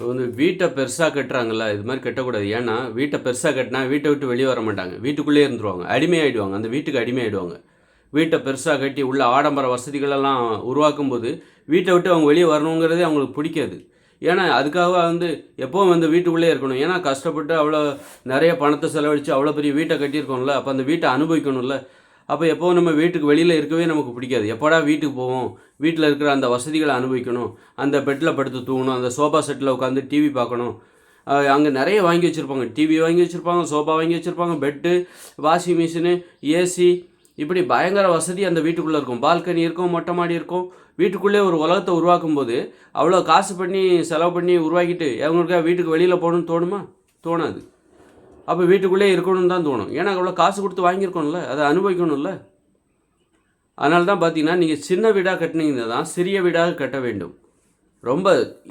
இப்போ வந்து வீட்டை பெருசாக கட்டுறாங்கல்ல இது மாதிரி கட்டக்கூடாது. ஏன்னா வீட்டை பெருசாக கட்டினா வீட்டை விட்டு வெளியே வர மாட்டாங்க. வீட்டுக்குள்ளேயே இருந்துருவாங்க. அடிமையாயிடுவாங்க. அந்த வீட்டுக்கு அடிமையாயிடுவாங்க. வீட்டை பெருசாக கட்டி உள்ள ஆடம்பர வசதிகளெல்லாம் உருவாக்கும் போது வீட்டை விட்டு அவங்க வெளியே வரணுங்கிறதே அவங்களுக்கு பிடிக்காது. ஏன்னா அதுக்காக வந்து எப்போவும் வந்து வீட்டுக்குள்ளே இருக்கணும். ஏன்னா கஷ்டப்பட்டு அவ்வளோ நிறைய பணத்தை செலவழித்து அவ்வளோ பெரிய வீட்டை கட்டியிருக்கோம்ல. அப்போ அந்த வீட்டை அனுபவிக்கணும்ல. அப்போ எப்போவும் நம்ம வீட்டுக்கு வெளியில் இருக்கவே நமக்கு பிடிக்காது. எப்போடா வீட்டுக்கு போவோம்? வீட்டில் இருக்கிற அந்த வசதிகளை அனுபவிக்கணும். அந்த பெட்டில் படுத்து தூங்கணும். அந்த சோஃபா செட்டில் உட்காந்து டிவி பார்க்கணும். அங்கே நிறைய வாங்கி வச்சுருப்பாங்க. டிவி வாங்கி வச்சுருப்பாங்க சோஃபா வாங்கி வச்சுருப்பாங்க பெட்டு வாஷிங் மிஷினு ஏசி இப்படி பயங்கர வசதி அந்த வீட்டுக்குள்ளே இருக்கும். பால்கனி இருக்கும் மொட்டை மாடி இருக்கும். வீட்டுக்குள்ளே ஒரு உலகத்தை உருவாக்கும் போது அவ்வளோ காசு பண்ணி செலவு பண்ணி உருவாக்கிட்டு அவங்களுக்காக வீட்டுக்கு வெளியில் போகணும்னு தோணுமா? தோணாது. அப்போ வீட்டுக்குள்ளே இருக்கணும்னு தான் தோணும். ஏன்னா அவ்வளோ காசு கொடுத்து வாங்கியிருக்கோம்ல அதை அனுபவிக்கணும்ல. அதனால தான் பார்த்தீங்கன்னா நீங்கள் சின்ன வீடாக கட்டினீங்கன்னா தான் சிறிய வீடாக கட்ட வேண்டும். ரொம்ப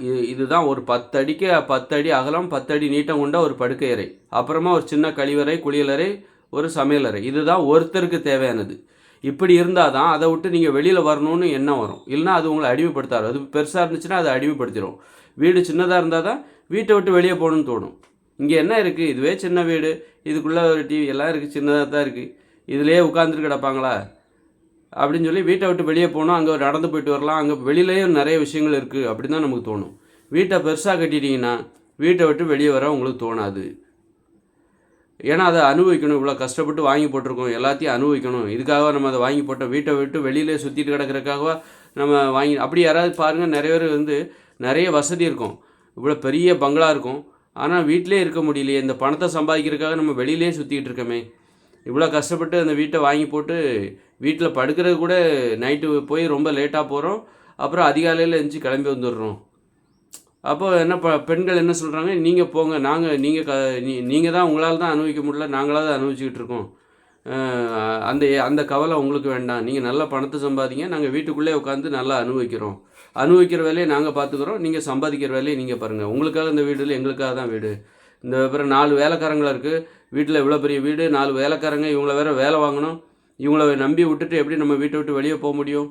இது இதுதான் ஒரு பத்து அடிக்கு பத்து அடி அகலம் பத்தடி நீட்டம் கொண்ட ஒரு படுக்கை அறை. அப்புறமா ஒரு சின்ன கழிவறை குளியலறை ஒரு சமையலறை இதுதான் ஒருத்தருக்கு தேவையானது. இப்படி இருந்தால் தான் அதை விட்டு நீங்கள் வெளியில் வரணும்னு எண்ணம் வரும். இல்லைன்னா அது உங்களை அடிமைப்படுத்தாது. அது பெருசாக இருந்துச்சுன்னா அதை அடிமைப்படுத்திடும் வீடு சின்னதாக இருந்தால் தான் வீட்டை விட்டு வெளியே போகணும்னு தோணும். இங்கே என்ன இருக்குது இதுவே சின்ன வீடு. இதுக்குள்ளே ஒரு டிவி எல்லாம் இருக்குது சின்னதாக தான் இருக்குது இதுலேயே உட்காந்துட்டு கிடப்பாங்களா? அப்படின்னு சொல்லி வீட்டை விட்டு வெளியே போனோம் அங்கே நடந்து போயிட்டு வரலாம். அங்கே வெளியிலேயும் நிறைய விஷயங்கள் இருக்குது அப்படின்னு தான் நமக்கு தோணும். வீட்டை பெருசாக கட்டிட்டீங்கன்னா வீட்டை விட்டு வெளியே வர உங்களுக்கு தோணாது. ஏன்னா அதை அனுபவிக்கணும். இவ்வளோ கஷ்டப்பட்டு வாங்கி போட்டிருக்கோம். எல்லாத்தையும் அனுபவிக்கணும். இதுக்காக நம்ம அதை வாங்கி போட்டோம்? வீட்டை விட்டு வெளியிலே சுற்றிட்டு கிடக்கிறதுக்காக நம்ம வாங்கி அப்படி யாராவது பாருங்கள் நிறைய பேர் வந்து நிறைய வசதி இருக்கும். இவ்வளோ பெரிய பங்களா இருக்கும். ஆனால் வீட்டிலே இருக்க முடியலையே. இந்த பணத்தை சம்பாதிக்கிறதுக்காக நம்ம வெளியிலே சுற்றிக்கிட்டு இருக்கோமே. இவ்வளோ கஷ்டப்பட்டு அந்த வீட்டை வாங்கி போட்டு வீட்டில் படுக்கிறது கூட நைட்டு போய் ரொம்ப லேட்டாக போகிறோம் அப்புறம் அதிகாலையில் எழுந்துச்சி கிளம்பி வந்துடுறோம். அப்போ என்ன ப பெண்கள் என்ன சொல்கிறாங்க நீங்கள் போங்க. நாங்கள் நீங்கள் க நீ நீங்கள் தான் உங்களால் தான் அனுபவிக்க முடியல. நாங்களாக தான் அனுபவிச்சுக்கிட்டு இருக்கோம். அந்த அந்த கவலை உங்களுக்கு வேண்டாம். நீங்கள் நல்லா பணத்தை சம்பாதிங்க. நாங்கள் வீட்டுக்குள்ளே உட்காந்து நல்லா அனுபவிக்கிறோம். அனுபவிக்கிற வேலையை நாங்கள் பார்த்துக்குறோம் நீங்கள் சம்பாதிக்கிற வேலையை நீங்கள் பாருங்கள் உங்களுக்காக இந்த வீடு இல்லை எங்களுக்காக தான் வீடு. இந்த அப்புறம் நாலு வேலைக்காரங்களா இருக்குது வீட்டில் இவ்வளோ பெரிய வீடு நாலு வேலைக்காரங்க இவங்கள வேற வேலை வாங்கணும். இவங்கள நம்பி விட்டுட்டு எப்படி நம்ம வீட்டை விட்டு வெளியே போக முடியும்?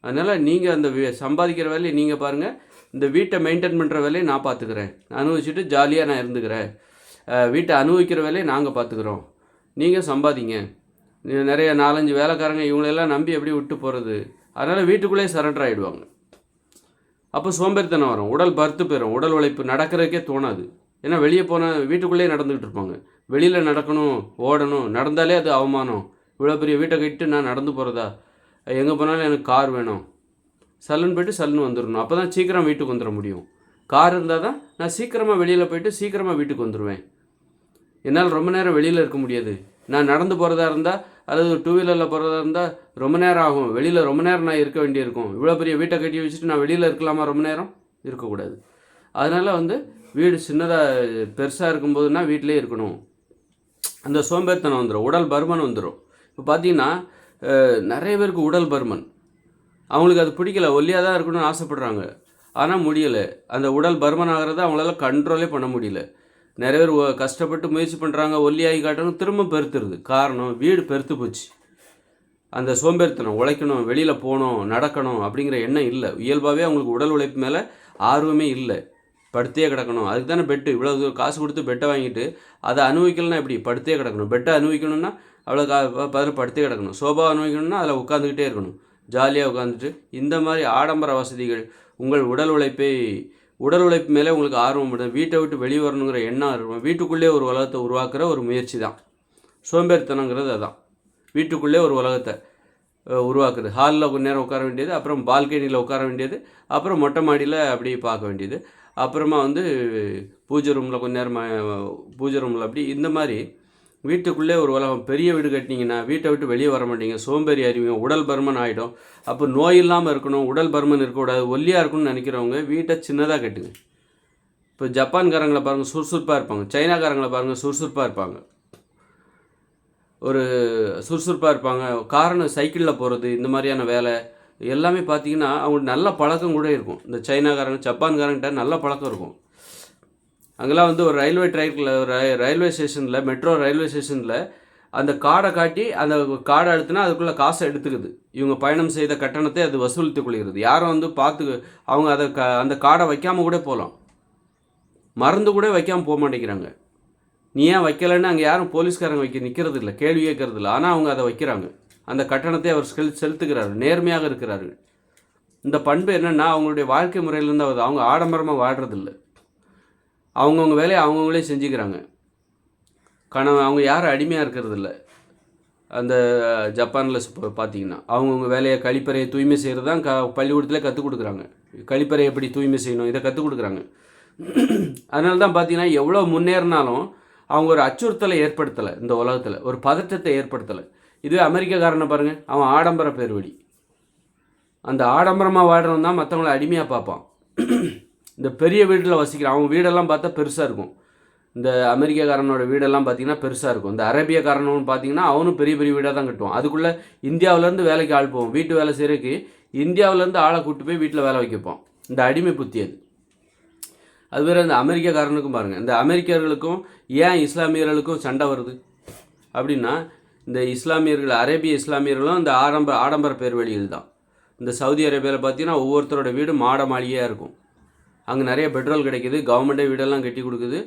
அதனால் நீங்கள் அந்த வே- சம்பாதிக்கிற வேலையை நீங்கள் பாருங்கள் இந்த வீட்டை மெயின்டைன் பண்ணுற வேலையை நான் பார்த்துக்கிறேன் அனுபவிச்சுட்டு ஜாலியாக நான் இருந்துக்கிறேன். வீட்டை அனுபவிக்கிற வேலையை நாங்கள் பார்த்துக்குறோம் நீங்கள் சம்பாதிங்க. நிறைய நாலஞ்சு வேலைக்காரங்க இவங்களெல்லாம் நம்பி எப்படி விட்டு போகிறது அதனால் வீட்டுக்குள்ளேயே சரண்டர் ஆகிடுவாங்க அப்போ சோம்பேறித்தனம் வரும். உடல் பருத்து போயிடும் உடல் உழைப்பு நடக்கிறதுக்கே தோணாது. ஏன்னா வெளியே போனால் வீட்டுக்குள்ளேயே நடந்துக்கிட்டு இருப்பாங்க. வெளியில் நடக்கணும் ஓடணும் நடந்தாலே அது அவமானம். இவ்வளோ பெரிய வீட்டை கட்டு நான் நடந்து போகிறதா எங்கே போனாலும் எனக்கு கார் வேணும். சல்லுன்னு போயிட்டு சல்லுன்னு வந்துடணும். அப்போ தான் சீக்கிரம் வீட்டுக்கு வந்துட முடியும். கார் இருந்தால் தான் நான் சீக்கிரமாக வெளியில் போயிட்டு சீக்கிரமாக வீட்டுக்கு வந்துடுவேன் என்னால் ரொம்ப நேரம் வெளியில் இருக்க முடியாது. நான் நடந்து போகிறதா இருந்தால் அல்லது டூ வீலரில் போகிறதா இருந்தால் ரொம்ப நேரம் ஆகும். வெளியில் ரொம்ப நேரம் நான் இருக்க வேண்டியிருக்கும். இவ்வளோ பெரிய வீட்டை கட்டி வச்சுட்டு நான் வெளியில் இருக்கலாமா? ரொம்ப நேரம் இருக்கக்கூடாது. அதனால் வந்து வீடு சின்னதாக பெருசாக இருக்கும்போதுனா வீட்டிலே இருக்கணும். அந்த சோம்பேறித்தனம் வந்துடும் உடல் பருமன் வந்துடும் இப்போ பார்த்தீங்கன்னா நிறைய பேருக்கு உடல் பருமன். அவங்களுக்கு அது பிடிக்கல. ஒல்லியாக தான் இருக்கணும்னு ஆசைப்பட்றாங்க. ஆனால் முடியலை. அந்த உடல் பருமன் ஆகிறத அவங்களால கண்ட்ரோலே பண்ண முடியல. நிறைய பேர் கஷ்டப்பட்டு முயற்சி பண்ணுறாங்க ஒல்லியாகி காட்டணும் திரும்ப பெருத்துருது. காரணம் வீடு பெருத்து போச்சு. அந்த சோம்பேறித்தனம் உழைக்கணும் வெளியில் போகணும் நடக்கணும் அப்படிங்கிற எண்ணம் இல்லை. இயல்பாகவே அவங்களுக்கு உடல் உழைப்பு மேலே ஆர்வமே இல்லை. படுத்தே கிடக்கணும். அதுக்கு தானே பெட்டு இவ்வளோ தூரம் காசு கொடுத்து பெட்டை வாங்கிட்டு அதை அனுபவிக்கலனா எப்படி? படுத்தே கிடக்கணும். பெட்டை அனுபவிக்கணும்னா அவ்வளோ கா பதில் படுத்தே கிடக்கணும். சோபா அனுபவிக்கணும்னா அதில் உட்காந்துக்கிட்டே இருக்கணும். ஜாலியாக உட்காந்துட்டு இந்த மாதிரி ஆடம்பர வசதிகள் உங்கள் உடல் உழைப்பை உடல் உழைப்பு மேலே உங்களுக்கு ஆர்வம் படுது வீட்டை விட்டு வெளியே வரணுங்கிற எண்ணம் இருக்கும் வீட்டுக்குள்ளே ஒரு உலகத்தை உருவாக்குற ஒரு முயற்சி தான். சோம்பேறித்தனங்கிறது அதான். வீட்டுக்குள்ளே ஒரு உலகத்தை அஹ், உருவாக்குறது ஹாலில் கொஞ்ச நேரம் உட்கார வேண்டியது அப்புறம் பால்கனியில் உட்கார வேண்டியது அப்புறம் மொட்டை மாடியில் அப்படியே பார்க்க வேண்டியது. அப்புறமா வந்து பூஜை ரூமில் கொஞ்ச நேரம் பூஜை ரூமில் அப்படி இந்த மாதிரி வீட்டுக்குள்ளே ஒரு உலகம். பெரிய வீடு கட்டினீங்கன்னா வீட்டை விட்டு வெளியே வர மாட்டீங்க. சோம்பேறி அறிவிங்க. உடல் பருமன் ஆகிடும் அப்போ நோய் இல்லாமல் இருக்கணும். உடல் பருமன் இருக்கக்கூடாது. ஒல்லியாக இருக்கணும்னு நினைக்கிறவங்க வீட்டை சின்னதாக கட்டுங்க. இப்போ ஜப்பான்காரங்களை பாருங்கள் சுறுசுறுப்பாக இருப்பாங்க. சைனாக்காரங்களை பாருங்கள் சுறுசுறுப்பாக இருப்பாங்க. ஒரு சுறுசுறுப்பாக இருப்பாங்க. காரணம் சைக்கிளில் போகிறது இந்த மாதிரியான வேலை. எல்லாமே பார்த்தீங்கன்னா அவங்களுக்கு நல்ல பழக்கம் கூட இருக்கும். இந்த சைனாக்காரங்க ஜப்பான்காரங்கிட்ட நல்ல பழக்கம் இருக்கும். அங்கெல்லாம் வந்து ஒரு ரயில்வே ட்ராக்கில் ரயில்வே ஸ்டேஷனில் மெட்ரோ ரயில்வே ஸ்டேஷனில் அந்த கார்டை காட்டி அந்த கார்டை எடுத்துனா அதுக்குள்ளே காசை எடுத்துக்குது. இவங்க பயணம் செய்த கட்டணத்தை அது வசூலித்து கொள்கிறது. யாரும் வந்து பார்த்து அவங்க அதை க அந்த கார்டை வைக்காமல் கூட போகலாம் மறந்து கூட வைக்காமல் போக மாட்டேங்கிறாங்க. நீ ஏன் வைக்கலைன்னு அங்கே யாரும் போலீஸ்காரங்க வைக்க நிற்கிறது இல்லை கேள்வி கேட்கறது இல்லை ஆனால் அவங்க அதை வைக்கிறாங்க. அந்த கட்டணத்தை அவர் செல் செலுத்துகிறார் நேர்மையாக இருக்கிறார்கள். இந்த பண்பு என்னென்னா அவங்களுடைய வாழ்க்கை முறையிலேருந்து வருது அவங்க ஆடம்பரமாக வாழ்கிறதில்லை அவங்கவுங்க வேலையை அவங்கவுங்களே செஞ்சுக்கிறாங்க. கணவன் அவங்க யாரும் அடிமையாக இருக்கிறது இல்லை அந்த ஜப்பானில் இப்போ பார்த்தீங்கன்னா அவங்கவுங்க வேலையை கழிப்பறையை தூய்மை செய்கிறது தான் க பள்ளிக்கூடத்தில் கற்றுக் கொடுக்குறாங்க. கழிப்பறை எப்படி தூய்மை செய்யணும்? இதை கற்றுக் கொடுக்குறாங்க. அதனால தான் பார்த்தீங்கன்னா எவ்வளோ முன்னேறினாலும் அவங்க ஒரு அச்சுறுத்தலை ஏற்படுத்தலை இந்த உலகத்தில். ஒரு பதற்றத்தை ஏற்படுத்தலை. இதுவே அமெரிக்காக்காரனை பாருங்கள் அவன் ஆடம்பர பேர்வழி. அந்த ஆடம்பரமாக வாடுறவன் தான் மற்றவங்கள அடிமையாக பார்ப்பான். இந்த பெரிய வீட்டில் வசிக்கிறான் அவன் வீடெல்லாம் பார்த்தா பெருசாக இருக்கும். இந்த அமெரிக்காக்காரனோட வீடெல்லாம் பார்த்தீங்கன்னா பெருசாக இருக்கும். இந்த அரேபியக்காரனும் பார்த்தீங்கன்னா அவனும் பெரிய பெரிய வீடாக தான் கட்டுவான். அதுக்குள்ளே இந்தியாவிலேருந்து வேலைக்கு ஆள் போவோம் வீட்டு வேலை செய்கிறதுக்கு இந்தியாவிலேருந்து ஆளை கூப்பிட்டு போய் வீட்டில் வேலை வைக்கப்போம். இந்த அடிமை புத்தி அது. அது வேறு இந்த அமெரிக்காக்காரனுக்கும் பாருங்கள் இந்த அமெரிக்கர்களுக்கும் ஏன் இஸ்லாமியர்களுக்கும் சண்டை வருது? அப்படின்னா இந்த இஸ்லாமியர்கள் அரேபிய இஸ்லாமியர்களும் இந்த ஆரம்ப ஆடம்பர பேர்வழிகள் தான் இந்த சவுதி அரேபியாவில் பார்த்தீங்கன்னா ஒவ்வொருத்தரோட வீடு மாட மாளிகையாக இருக்கும். அங்கே நிறைய பெட்ரோல் கிடைக்குது. கவர்மெண்ட்டே வீடெல்லாம் கட்டி கொடுக்குது.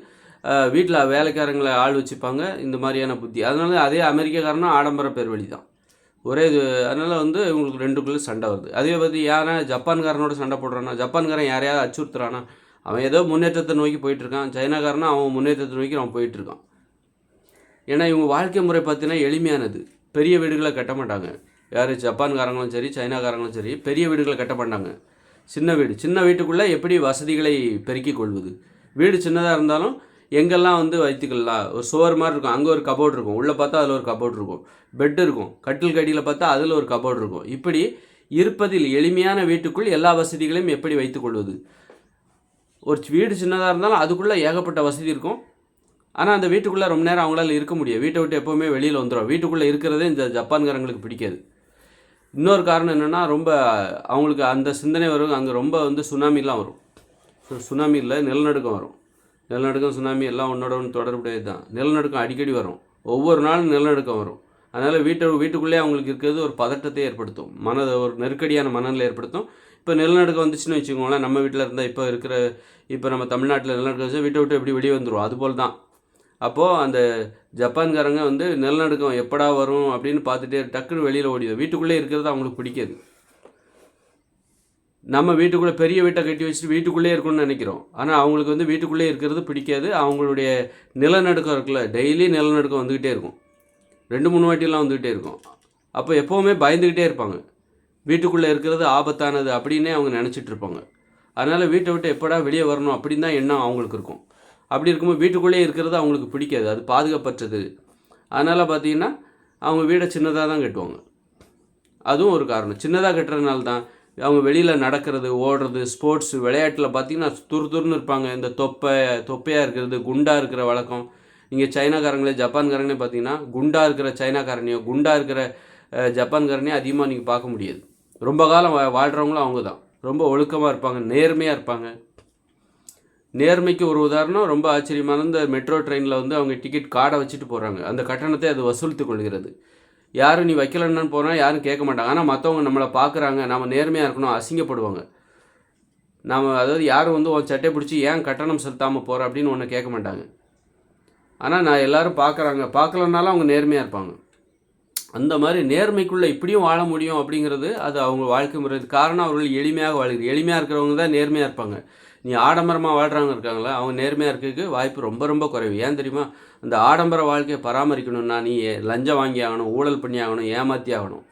வீட்டில் வேலைக்காரங்களை ஆள் வச்சுப்பாங்க. இந்த மாதிரியான புத்தி. அதனால அதே அமெரிக்காக்காரனும் ஆடம்பர பேர்வழி தான் ஒரே இது அதனால் வந்து இவங்களுக்கு ரெண்டுக்குள்ளே சண்டை வருது. அதே பற்றி யாரா ஜப்பான்காரனோட சண்டை போடுறானா ஜப்பான்காரன் யாரையாவது அச்சுறுத்துறானா அவன் ஏதோ முன்னேற்றத்தை நோக்கி போயிட்டுருக்கான். சைனாக்காரனா அவன் முன்னேற்றத்தை நோக்கி அவன் போயிட்டுருக்கான். ஏன்னா இவங்க வாழ்க்கை முறை பார்த்தீங்கன்னா எளிமையானது. பெரிய வீடுகளை கட்ட மாட்டாங்க. யார் ஜப்பான்காரங்களும் சரி சைனாக்காரங்களும் சரி பெரிய வீடுகளை கட்ட மாட்டாங்க. சின்ன வீடு. சின்ன வீட்டுக்குள்ளே எப்படி வசதிகளை பெருக்கிக் கொள்வது? வீடு சின்னதாக இருந்தாலும் எங்கெல்லாம் வந்து வைத்துக்கலாம் ஒரு சுவர் மாதிரி இருக்கும். அங்கே ஒரு கபோர்ட் இருக்கும். உள்ளே பார்த்தா அதில் ஒரு கபோர்ட் இருக்கும். பெட் இருக்கும். கட்டில் கடியில் பார்த்தா அதில் ஒரு கபோர்ட் இருக்கும். இப்படி இருப்பதில் எளிமையான வீட்டுக்குள் எல்லா வசதிகளையும் எப்படி வைத்துக்கொள்வது ஒரு வீடு சின்னதாக இருந்தாலும் அதுக்குள்ளே ஏகப்பட்ட வசதி இருக்கும். ஆனால் அந்த வீட்டுக்குள்ளே ரொம்ப நேரம் அவங்களால இருக்க முடியாது. வீட்டை விட்டு எப்போவுமே வெளியில் வந்துடும் வீட்டுக்குள்ளே இருக்கிறதே இந்த ஜப்பான்காரங்களுக்கு பிடிக்காது. இன்னொரு காரணம் என்னென்னா ரொம்ப அவங்களுக்கு அந்த சிந்தனை வரும் அங்கே ரொம்ப வந்து சுனாமிலாம் வரும். சுனாமியில் நிலநடுக்கம் வரும். நிலநடுக்கம் சுனாமி எல்லாம் ஒன்றோட ஒன்று தொடர்புடையது தான். நிலநடுக்கம் அடிக்கடி வரும். ஒவ்வொரு நாளும் நிலநடுக்கம் வரும். அதனால் வீட்டை வீட்டுக்குள்ளேயே அவங்களுக்கு இருக்கிறது ஒரு பதட்டத்தை ஏற்படுத்தும். மனதை ஒரு நெருக்கடியான மனநிலை ஏற்படுத்தும். இப்போ நிலநடுக்கம் வந்துச்சுன்னு வச்சுக்கோங்களேன் நம்ம வீட்டில் இருந்தால் இப்போ இருக்கிற இப்போ நம்ம தமிழ்நாட்டில் நிலநடுக்கம் வச்சு வீட்டை விட்டு எப்படி வெளியே வந்துடும் அதுபோல் தான். அப்போது அந்த ஜப்பான்காரங்க வந்து நிலநடுக்கம் எப்படா வரும் அப்படின்னு பார்த்துட்டே டக்குன்னு வெளியில் ஓடிடும் வீட்டுக்குள்ளே இருக்கிறது அவங்களுக்கு பிடிக்காது. நம்ம வீட்டுக்குள்ளே பெரிய வீட்டை கட்டி வச்சுட்டு வீட்டுக்குள்ளே இருக்கணும்னு நினைக்கிறோம். ஆனால் அவங்களுக்கு வந்து வீட்டுக்குள்ளே இருக்கிறது பிடிக்காது. அவங்களுடைய நிலநடுக்கம் இருக்குல்ல டெய்லி நிலநடுக்கம் வந்துக்கிட்டே இருக்கும். ரெண்டு மூணு வாட்டிலாம் வந்துக்கிட்டே இருக்கும். அப்போ எப்போவுமே பயந்துக்கிட்டே இருப்பாங்க. வீட்டுக்குள்ளே இருக்கிறது ஆபத்தானது அப்படின்னே அவங்க நினச்சிட்டு இருப்பாங்க. அதனால் வீட்டை விட்டு எப்படா வெளியே வரணும் அப்படின்னு தான் எண்ணம் அவங்களுக்கு இருக்கும். அப்படி இருக்கும்போது வீட்டுக்குள்ளேயே இருக்கிறது அவங்களுக்கு பிடிக்காது. அது பாதுகாப்பற்றது. அதனால் பார்த்தீங்கன்னா அவங்க வீடை சின்னதாக தான் கட்டுவாங்க. அதுவும் ஒரு காரணம். சின்னதாக கட்டுறதுனால தான் அவங்க வெளியில் நடக்கிறது ஓடுறது ஸ்போர்ட்ஸ் விளையாட்டில் பார்த்தீங்கன்னா துரு துருன்னு இருப்பாங்க. இந்த தொப்பை தொப்பையாக இருக்கிறது குண்டாக இருக்கிற வழக்கம். இங்கே சைனாக்காரங்களே ஜப்பான்காரங்களே பார்த்தீங்கன்னா குண்டாக இருக்கிற சைனாக்காரனையோ குண்டாக இருக்கிற ஜப்பான்காரனையோ அதிகமாக நீங்கள் பார்க்க முடியாது. ரொம்ப காலம் வா வாழ்கிறவங்களும் அவங்க தான். ரொம்ப ஒழுக்கமாக இருப்பாங்க நேர்மையாக இருப்பாங்க. நேர்மைக்கு ஒரு உதாரணம். ரொம்ப ஆச்சரியமான இந்த மெட்ரோ ட்ரெயினில் வந்து அவங்க டிக்கெட் கார்டை வச்சுட்டு போகிறாங்க அந்த கட்டணத்தை அது வசூலித்து கொள்கிறது. யாரும் நீ வைக்கலன்னு போனால் யாரும் கேட்க மாட்டாங்க. ஆனால் மற்றவங்க நம்மளை பார்க்குறாங்க நம்ம நேர்மையாக இருக்கணும் அசிங்கப்படுவாங்க. நாம் அதாவது யாரும் வந்து உன் சட்டை பிடிச்சி ஏன் கட்டணம் செலுத்தாமல் போகிற அப்படின்னு ஒன்று கேட்க மாட்டாங்க. ஆனால் நான் எல்லோரும் பார்க்குறாங்க பார்க்கலனாலும் அவங்க நேர்மையாக இருப்பாங்க. அந்த மாதிரி நேர்மைக்குள்ளே இப்படியும் வாழ முடியும் அப்படிங்கிறது அது அவங்க வாழ்க்கை முறை காரணம் அவர்கள் எளிமையாக வாழ்கிறது எளிமையாக இருக்கிறவங்க தான் நேர்மையாக இருப்பாங்க. நீ ஆடம்பரமாக வாழ்கிறவங்க இருக்காங்களா அவங்க நேர்மையாக இருக்கிறதுக்கு வாய்ப்பு ரொம்ப ரொம்ப குறைவு. ஏன் தெரியுமா? அந்த ஆடம்பர வாழ்க்கையை பராமரிக்கணும்னா நீ லஞ்சம் வாங்கி ஆகணும் ஊழல் பண்ணி ஆகணும் ஏமாற்றி ஆகணும்.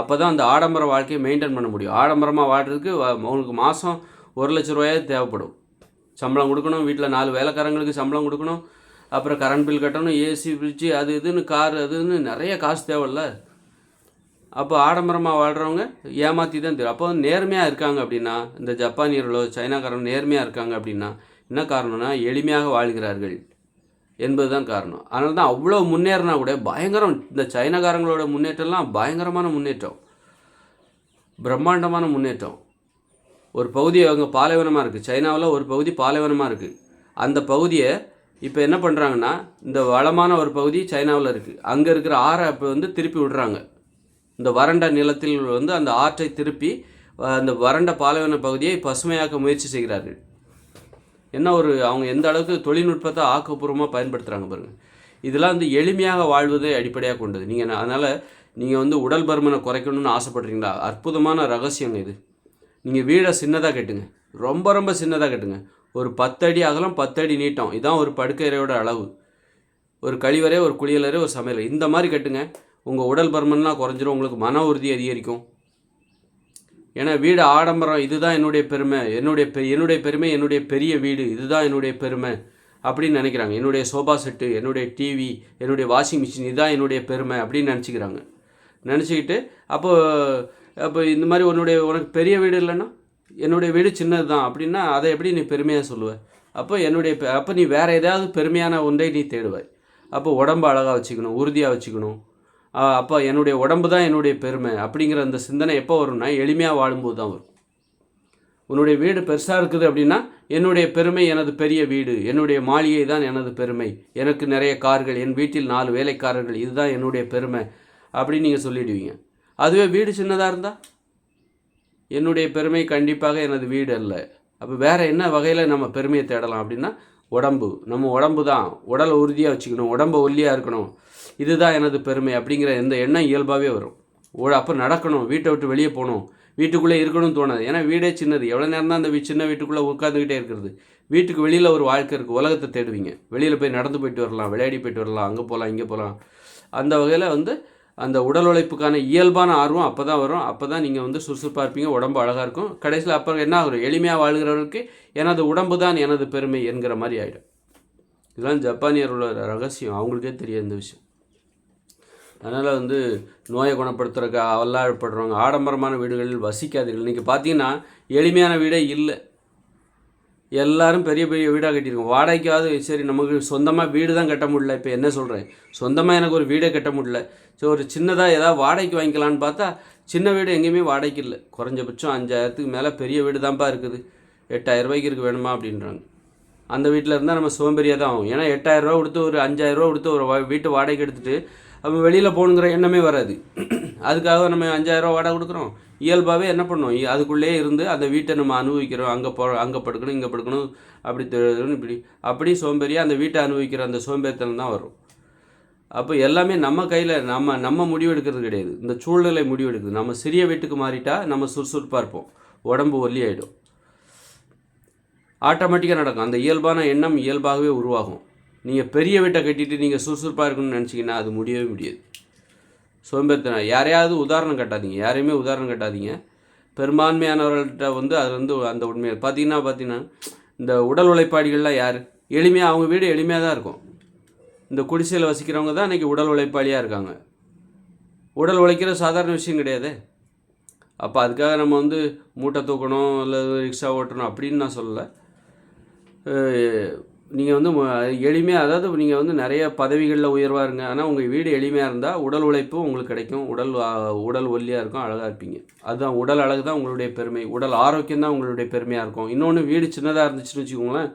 அப்போ தான் அந்த ஆடம்பர வாழ்க்கையை மெயின்டைன் பண்ண முடியும். ஆடம்பரமாக வாழ்கிறதுக்கு உங்களுக்கு மாதம் ஒரு லட்ச ரூபாயே தேவைப்படும். சம்பளம் கொடுக்கணும் வீட்டில் நாலு வேலைக்காரங்களுக்கு சம்பளம் கொடுக்கணும் அப்புறம் கரண்ட் பில் கட்டணும் ஏசி ஃப்ரிட்ஜு அது இதுன்னு கார் அதுன்னு நிறைய காசு தேவையில்ல. அப்போ ஆடம்பரமாக வாழ்கிறவங்க ஏமாற்றி தான் தெரியும் அப்போ நேர்மையாக இருக்காங்க அப்படின்னா இந்த ஜப்பானியர்களோ சைனாக்காரங்க நேர்மையாக இருக்காங்க அப்படின்னா என்ன காரணம்னா எளிமையாக வாழ்கிறார்கள் என்பது தான் காரணம். அதனால தான் அவ்வளோ முன்னேறினா கூட பயங்கரம். இந்த சைனாக்காரங்களோட முன்னேற்றம்லாம் பயங்கரமான முன்னேற்றம். பிரம்மாண்டமான முன்னேற்றம். ஒரு பகுதி அவங்க பாலைவனமாக இருக்குது சைனாவில் ஒரு பகுதி பாலைவனமாக இருக்குது அந்த பகுதியை இப்போ என்ன பண்ணுறாங்கன்னா இந்த வளமான ஒரு பகுதி சைனாவில் இருக்குது அங்கே இருக்கிற ஆறை இப்போ வந்து திருப்பி விடுறாங்க. இந்த வறண்ட நிலத்தில் வந்து அந்த ஆற்றை திருப்பி அந்த வறண்ட பாலைவன பகுதியை பசுமையாக்க முயற்சி செய்கிறார்கள். என்ன ஒரு அவங்க எந்த அளவுக்கு தொழில்நுட்பத்தை ஆக்கப்பூர்வமாக பயன்படுத்துகிறாங்க பாருங்கள் இதெல்லாம் வந்து எளிமையாக வாழ்வதை அடிப்படையாக கொண்டது. நீங்கள் அதனால் நீங்கள் வந்து உடல் பருமனை குறைக்கணும்னு ஆசைப்படுறீங்களா? அற்புதமான ரகசியங்க இது. நீங்கள் வீடை சின்னதாக கட்டுங்க. ரொம்ப ரொம்ப சின்னதாக கட்டுங்க. ஒரு பத்தடி அகலம் பத்தடி நீட்டம். இதான் ஒரு படுக்கையறையோட அளவு. ஒரு கழிவறை ஒரு குளியலறை ஒரு சமையல். இந்த மாதிரி கட்டுங்க. உங்கள் உடல் பருமன்லாம் குறைஞ்சிரும் உங்களுக்கு மன உறுதி அதிகரிக்கும். ஏன்னா வீடு ஆடம்பரம் இதுதான் என்னுடைய பெருமை. என்னுடைய பெ என்னுடைய பெருமை என்னுடைய பெரிய வீடு இதுதான் என்னுடைய பெருமை அப்படின்னு நினைக்கிறாங்க. என்னுடைய சோபா செட்டு என்னுடைய டிவி என்னுடைய வாஷிங் மிஷின் இதுதான் என்னுடைய பெருமை அப்படின்னு நினச்சிக்கிறாங்க. நினச்சிக்கிட்டு அப்போது அப்போ இந்த மாதிரி உன்னுடைய உனக்கு பெரிய வீடு இல்லைன்னா என்னுடைய வீடு சின்னது தான் அப்படின்னா அதை எப்படி நீ பெருமையாக சொல்லுவேன் அப்போ என்னுடைய பெ- அப்போ நீ வேறு ஏதாவது பெருமையான ஒன்றை நீ தேடுவாய். அப்போ உடம்பு அழகாக வச்சுக்கணும் உறுதியாக வச்சுக்கணும். அப்போ என்னுடைய உடம்பு தான் என்னுடைய பெருமை அப்படிங்கிற அந்த சிந்தனை எப்போ வரும்னா எளிமையாக வாழும்போது தான் வரும். உன்னுடைய வீடு பெருசாக இருக்குது அப்படின்னா என்னுடைய பெருமை எனது பெரிய வீடு என்னுடைய மாளிகை தான் எனது பெருமை எனக்கு நிறைய கார்கள் என் வீட்டில் நாலு வேலைக்காரர்கள் இதுதான் என்னுடைய பெருமை அப்படின்னு நீங்கள் சொல்லிடுவீங்க. அதுவே வீடு சின்னதாக இருந்தால் என்னுடைய பெருமை கண்டிப்பாக எனது வீடு அல்ல. அப்போ வேறு என்ன வகையில் நம்ம பெருமையை தேடலாம் அப்படின்னா உடம்பு. நம்ம உடம்பு தான் உடலை உறுதியாக வச்சுக்கணும். உடம்பு ஒல்லியாக இருக்கணும். இதுதான் எனது பெருமை அப்படிங்கிற இந்த எண்ணம் இயல்பாகவே வரும். ஓ அப்போ நடக்கணும் வீட்டை விட்டு வெளியே போகணும் வீட்டுக்குள்ளே இருக்கணும்னு தோணாது. ஏன்னா வீடே சின்னது. எவ்வளோ நேரம் தான் அந்த வீ- சின்ன வீட்டுக்குள்ளே உட்காந்துக்கிட்டே இருக்கிறது? வீட்டுக்கு வெளியில் ஒரு வாழ்க்கை இருக்குது உலகத்தை தேடுவீங்க. வெளியில் போய் நடந்து போயிட்டு வரலாம் விளையாடி போயிட்டு வரலாம் அங்கே போகலாம் இங்கே போகலாம். அந்த வகையில் வந்து அந்த உடல் உழைப்புக்கான இயல்பான ஆர்வம் அப்போ தான் வரும். அப்போ தான் நீங்கள் வந்து சுறுசுறுப்பாக இருப்பீங்க உடம்பு அழகாக இருக்கும். கடைசியில் அப்புறம் என்ன ஆகும் எளிமையாக வாழ்கிறவர்களுக்கு எனது உடம்பு தான் எனது பெருமை என்கிற மாதிரி ஆகிடும் இதெல்லாம் ஜப்பானியரோட ரகசியம். அவங்களுக்கே தெரியும் இந்த விஷயம். அதனால் வந்து நோயை குணப்படுத்துறதுக்கு அல்லாடப்படுறவங்க ஆடம்பரமான வீடுகளில் வசிக்காதீர்கள். இன்றைக்கி பார்த்தீங்கன்னா எளிமையான வீடே இல்லை. எல்லாரும் பெரிய பெரிய வீடாக கட்டியிருக்கோம். வாடகைக்காவது சரி நமக்கு சொந்தமாக வீடு தான் கட்ட முடியல. இப்போ என்ன சொல்கிறேன் சொந்தமாக எனக்கு ஒரு வீடே கட்ட முடியல. ஸோ ஒரு சின்னதாக ஏதாவது வாடகைக்கு வாங்கிக்கலான்னு பார்த்தா சின்ன வீடு எங்கேயுமே வாடகைக்கு இல்லை. குறைஞ்சபட்சம் அஞ்சாயிரத்துக்கு மேலே பெரிய வீடு தான்ப்பா இருக்குது. எட்டாயிரம் ரூபாய்க்கு இருக்கு வேணுமா அப்படின்றாங்க. அந்த வீட்டில் இருந்தால் நம்ம சோம்பேறியாக தான் ஆகும். ஏன்னா எட்டாயிரம் ரூபா கொடுத்து ஒரு அஞ்சாயிரரூவா கொடுத்து ஒரு வா- வீட்டு வாடகைக்கு எடுத்துகிட்டு அப்போ வெளியில் போகணுங்கிற எண்ணமே வராது. அதுக்காக நம்ம அஞ்சாயிரம் ரூபா வாடகை கொடுக்குறோம். இயல்பாகவே என்ன பண்ணோம் அதுக்குள்ளேயே இருந்து அந்த வீட்டை நம்ம அனுபவிக்கிறோம். அங்கே போ அங்கே படுக்கணும் இங்கே படுக்கணும் அப்படி தெ- இப்படி அப்படி சோம்பேறியாக அந்த வீட்டை அனுபவிக்கிற அந்த சோம்பேறித்தனம் தான் வரும். அப்போ எல்லாமே நம்ம கையில் நம்ம நம்ம முடிவெடுக்கிறது கிடையாது. இந்த சூழ்நிலை முடிவெடுக்குது நம்ம சிறிய வீட்டுக்கு மாறிட்டால் நம்ம சுறுசுறுப்பாக இருப்போம். உடம்பு ஒல்லி ஆகிடும் ஆட்டோமேட்டிக்காக நடக்கும். அந்த இயல்பான எண்ணம் இயல்பாகவே உருவாகும். நீங்கள் பெரிய வீட்டை கட்டிட்டு நீங்கள் சுறுசுறுப்பாக இருக்கணும்னு நினச்சிங்கன்னா அது முடியவே முடியாது. சோம்பேறித்தனம். யாரையாவது உதாரணம் கட்டாதீங்க. யாரையுமே உதாரணம் கட்டாதீங்க. பெரும்பான்மையானவர்கள்ட்ட வந்து அது வந்து அந்த உண்மையை பார்த்தீங்கன்னா பார்த்தீங்கன்னா இந்த உடல் உழைப்பாளிகள்லாம் யார்? எளிமையாக அவங்க வீடு எளிமையாக தான் இருக்கும். இந்த குடிசையில் வசிக்கிறவங்க தான் இன்றைக்கி உடல் உழைப்பாளியாக இருக்காங்க. உடல் உழைக்கிற சாதாரண விஷயம் கிடையாது. அப்போ அதுக்காக நம்ம வந்து மூட்டை தூக்கணும் இல்லை ரிக்ஷா ஓட்டணும் அப்படின்னு நான் சொல்லலை. நீங்கள் வந்து எளிமையாக அதாவது நீங்கள் வந்து நிறைய பதவிகளில் உயர்வாக இருங்க. ஆனால் உங்கள் வீடு எளிமையாக இருந்தால் உடல் உழைப்பு உங்களுக்கு கிடைக்கும். உடல் உடல் ஒல்லியாக இருக்கும் அழகாக இருப்பீங்க. அதுதான் உடல் அழகு தான் உங்களுடைய பெருமை. உடல் ஆரோக்கியம் தான் உங்களுடைய பெருமையாக இருக்கும். இன்னொன்று வீடு சின்னதாக இருந்துச்சுன்னு வச்சுக்கோங்களேன்.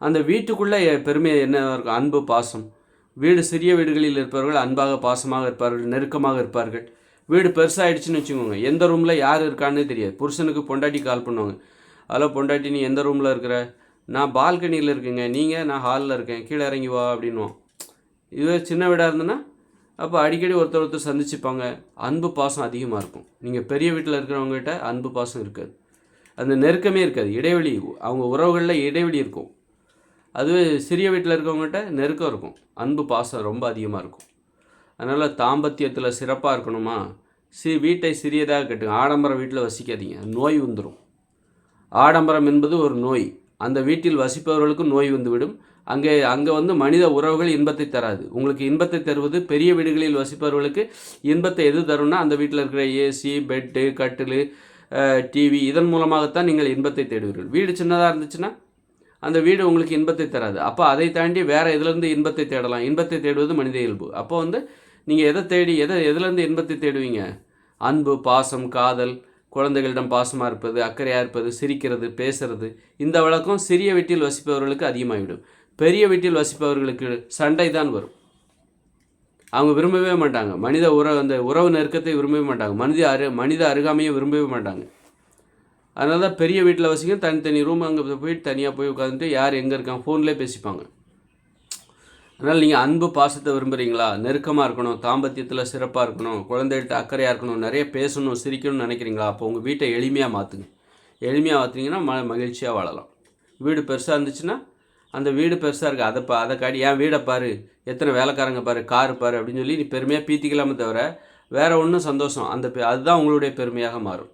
அந்த வீட்டுக்குள்ளே பெருமை என்ன இருக்கும்? அன்பு பாசம். வீடு சிறிய வீடுகளில் இருப்பவர்கள் அன்பாக பாசமாக இருப்பார்கள் நெருக்கமாக இருப்பார்கள். வீடு பெருசாகிடுச்சுன்னு வச்சுக்கோங்க. எந்த ரூமில் யார் இருக்கான்னே தெரியாது. புருஷனுக்கு பொண்டாட்டி கால் பண்ணுவாங்க. அதில் பொண்டாட்டி நீ எந்த ரூமில் இருக்கிற? நான் பால்கனியில் இருக்கேங்க. நீங்கள் நான் ஹாலில் இருக்கேன். கீழே இறங்கி வா அப்படின்வோம் இதுவே சின்ன வீடாக இருந்ததுன்னா அப்போ அடிக்கடி ஒருத்தர் ஒருத்தர் சந்திச்சுப்பாங்க. அன்பு பாசம் அதிகமாக இருக்கும். நீங்கள் பெரிய வீட்டில் இருக்கிறவங்ககிட்ட அன்பு பாசம் இருக்காது. அந்த நெருக்கமே இருக்காது. இடைவெளி அவங்க உறவுகளில் இடைவெளி இருக்கும். அதுவே சிறிய வீட்டில் இருக்கவங்ககிட்ட நெருக்கம் இருக்கும். அன்பு பாசம் ரொம்ப அதிகமாக இருக்கும். அதனால் தாம்பத்தியத்தில் சிறப்பாக இருக்கணுமா? சி வீட்டை சிறியதாக கட்டுங்க. ஆடம்பரம் வீட்டில் வசிக்காதீங்க. நோய் வந்துடும் ஆடம்பரம் என்பது ஒரு நோய். அந்த வீட்டில் வசிப்பவர்களுக்கும் நோய் வந்துவிடும். அங்கே அங்கே வந்து மனித உறவுகள் இன்பத்தை தராது. உங்களுக்கு இன்பத்தை தருவது பெரிய வீடுகளில் வசிப்பவர்களுக்கு இன்பத்தை எது தரும்னா அந்த வீட்டில் இருக்கிற ஏசி பெட்டு கட்டில் டிவி இதன் மூலமாகத்தான் நீங்கள் இன்பத்தை தேடுவீர்கள். வீடு சின்னதாக இருந்துச்சுன்னா அந்த வீடு உங்களுக்கு இன்பத்தை தராது. அப்போ அதை தாண்டி வேறு எதுலேருந்து இன்பத்தை தேடலாம்? இன்பத்தை தேடுவது மனித இயல்பு. அப்போ வந்து நீங்கள் எதை தேடி எதை எதுலேருந்து இன்பத்தை தேடுவீங்க? அன்பு பாசம் காதல் குழந்தைகளிடம் பாசமாக இருப்பது அக்கறையாக இருப்பது சிரிக்கிறது பேசுறது இந்த வழக்கம் சிறிய வீட்டில் வசிப்பவர்களுக்கு அதிகமாகிவிடும். பெரிய வீட்டில் வசிப்பவர்களுக்கு சண்டை தான் வரும். அவங்க விரும்பவே மாட்டாங்க. மனித உறவு அந்த உறவு நெருக்கத்தை விரும்பவே மாட்டாங்க. மனித அரு மனித அருகாமையை விரும்பவே மாட்டாங்க. அதனால தான் பெரிய வீட்டில் வசிங்க தனித்தனி ரூம் அங்கே போயிட்டு தனியாக போய் உட்காந்துட்டு யார் எங்கே இருக்காங்க ஃபோன்லேயே பேசிப்பாங்க. அதனால் நீங்கள் அன்பு பாசத்தை விரும்புகிறீங்களா நெருக்கமாக இருக்கணும் தாம்பத்தியத்தில் சிறப்பாக இருக்கணும் குழந்தைகிட்ட அக்கறையாக இருக்கணும் நிறைய பேசணும் சிரிக்கணும்னு நினைக்கிறீங்களா? அப்போ உங்கள் வீட்டை எளிமையாக மாற்றுங்க எளிமையாக மாற்றினீங்கன்னா ம மகிழ்ச்சியாக வாழலாம். வீடு பெருசாக இருந்துச்சுன்னா அந்த வீடு பெருசாக இருக்குது அதை பா அதை காட்டி என் வீடை பாரு எத்தனை வேலைக்காரங்க பாரு காரு பாரு அப்படின்னு சொல்லி நீ பெருமையாக பீத்திக்கலாமே தவிர வேறு ஒன்றும் சந்தோஷம் அந்த அதுதான் உங்களுடைய பெருமையாக மாறும்.